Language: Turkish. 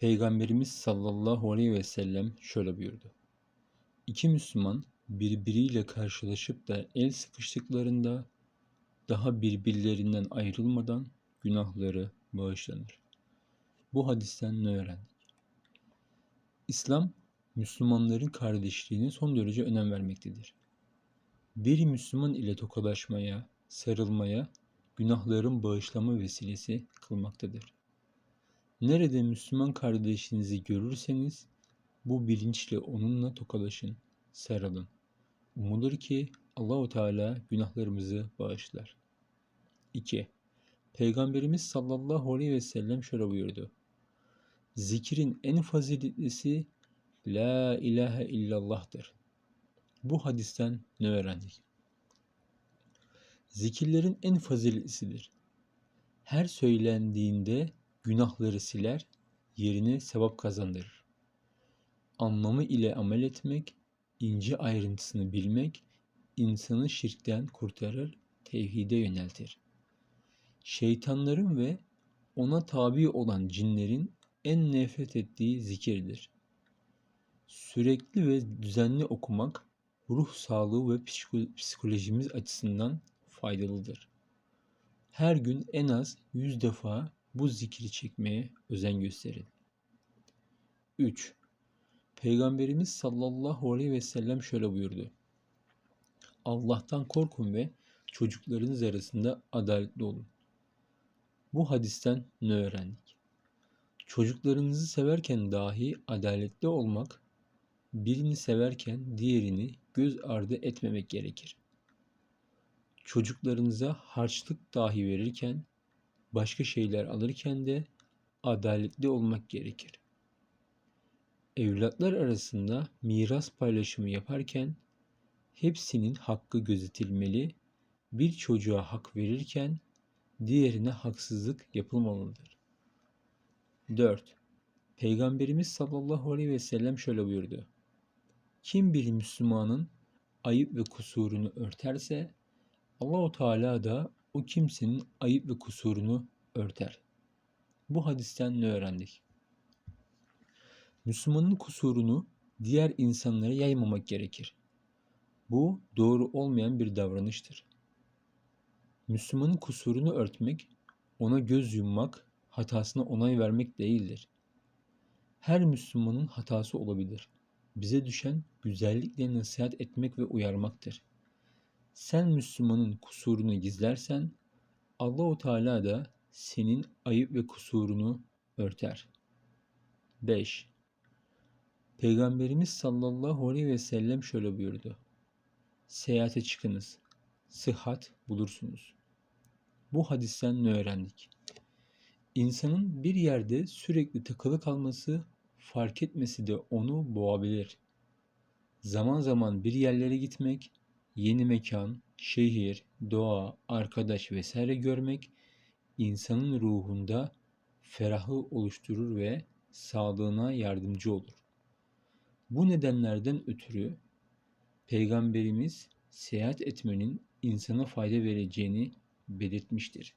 Peygamberimiz sallallahu aleyhi ve sellem şöyle buyurdu. İki Müslüman birbiriyle karşılaşıp da el sıkıştıklarında daha birbirlerinden ayrılmadan günahları bağışlanır. Bu hadisten ne öğrendik? İslam, Müslümanların kardeşliğine son derece önem vermektedir. Bir Müslüman ile tokalaşmaya, sarılmaya, günahların bağışlama vesilesi kılmaktadır. Nerede Müslüman kardeşinizi görürseniz bu bilinçle onunla tokalaşın, sarılın. Umulur ki Allahu Teala günahlarımızı bağışlar. 2. Peygamberimiz sallallahu aleyhi ve sellem şöyle buyurdu. Zikrin en faziletlisi La ilahe illallah'tır. Bu hadisten ne öğrendik? Zikirlerin en faziletlisidir. Her söylendiğinde günahları siler, yerine sevap kazandırır. Anlamı ile amel etmek, ince ayrıntısını bilmek, insanı şirkten kurtarır, tevhide yöneltir. Şeytanların ve ona tabi olan cinlerin en nefret ettiği zikirdir. Sürekli ve düzenli okumak ruh sağlığı ve psikolojimiz açısından faydalıdır. Her gün en az 100 defa bu zikri çekmeye özen gösterin. 3. Peygamberimiz sallallahu aleyhi ve sellem şöyle buyurdu. Allah'tan korkun ve çocuklarınız arasında adaletli olun. Bu hadisten ne öğrendik? Çocuklarınızı severken dahi adaletli olmak, birini severken diğerini göz ardı etmemek gerekir. Çocuklarınıza harçlık dahi verirken, başka şeyler alırken de adaletli olmak gerekir. Evlatlar arasında miras paylaşımı yaparken hepsinin hakkı gözetilmeli, bir çocuğa hak verirken diğerine haksızlık yapılmamalıdır. 4. Peygamberimiz sallallahu aleyhi ve sellem şöyle buyurdu. Kim bir Müslümanın ayıp ve kusurunu örterse Allahu Teala da o kimsenin ayıp ve kusurunu örter. Bu hadisten ne öğrendik? Müslümanın kusurunu diğer insanlara yaymamak gerekir. Bu doğru olmayan bir davranıştır. Müslümanın kusurunu örtmek, ona göz yummak, hatasına onay vermek değildir. Her Müslümanın hatası olabilir. Bize düşen güzellikle nasihat etmek ve uyarmaktır. Sen Müslümanın kusurunu gizlersen Allahu Teala da senin ayıp ve kusurunu örter. 5. Peygamberimiz sallallahu aleyhi ve sellem şöyle buyurdu. Seyahate çıkınız. Sıhhat bulursunuz. Bu hadisten ne öğrendik? İnsanın bir yerde sürekli takılı kalması, fark etmesi de onu boğabilir. Zaman zaman bir yerlere gitmek, yeni mekan, şehir, doğa, arkadaş vesaire görmek insanın ruhunda ferahı oluşturur ve sağlığına yardımcı olur. Bu nedenlerden ötürü Peygamberimiz seyahat etmenin insana fayda vereceğini belirtmiştir.